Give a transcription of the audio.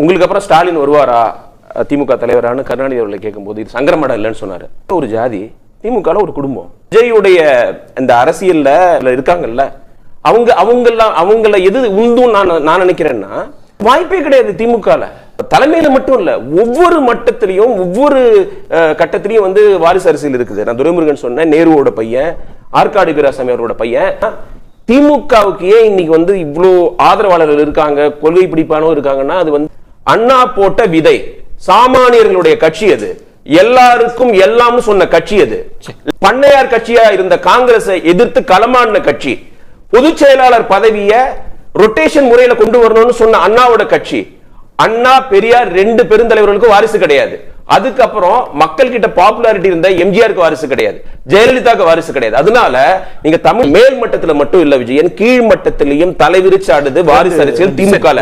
உங்களுக்கு அப்புறம் ஸ்டாலின் வருவாரா? திமுக தலைவரானு கருணாநிதி அவர்களை கேட்கும்போது இது சங்கரமடம் இல்லைன்னு சொன்னார். ஒரு ஜாதி திமுக ஒரு குடும்பம். விஜயுடைய இந்த அரசியல்ல இருக்காங்கல்ல அவங்க அவங்கெல்லாம் அவங்கள எது உந்தும் நான் நான் நினைக்கிறேன்னா வாய்ப்பே கிடையாது திமுகல. தலைமையில மட்டும் இல்ல ஒவ்வொரு மட்டத்திலையும் ஒவ்வொரு கட்டத்திலையும் வந்து வாரிசு அரசியல் இருக்குது. நான் துரைமுருகன் சொன்னேன் நேருவோட பையன் ஆற்காடு வீராசாமி அவரோட பையன். திமுகவுக்கு ஏன் இன்னைக்கு வந்து இவ்வளோ ஆதரவாளர்கள் இருக்காங்க கொள்கை பிடிப்பானோ இருக்காங்கன்னா அது வந்து அண்ணா போட்ட விதை. சாமானியர்களுடைய கட்சி அது. எல்லாருக்கும் எல்லாம் சொன்ன கட்சி அது. பண்ணையார் கட்சியா இருந்த காங்கிரஸை எதிர்த்து களமாடின கட்சி. பொதுச் செயலாளர் பதவியை ரொட்டேஷன் முறையில கொண்டு வரணும்னு சொன்ன அண்ணாவோட கட்சி. அண்ணா பெரியார் ரெண்டு பெருந்தலைவர்களுக்கும் வாரிசு கிடையாது. அதுக்கப்புறம் மக்கள் கிட்ட பாப்புலாரிட்டி இருந்த எம்ஜிஆருக்கு வாரிசு கிடையாது. ஜெயலலிதாக்கு வாரிசு கிடையாது. அதனால நீங்க தமிழ் மேல் மட்டத்துல மட்டும் இல்ல விஜயன் கீழ் மட்டத்திலையும் தலைவிரிச்சாடுது வாரிசு அரசியல் திமுக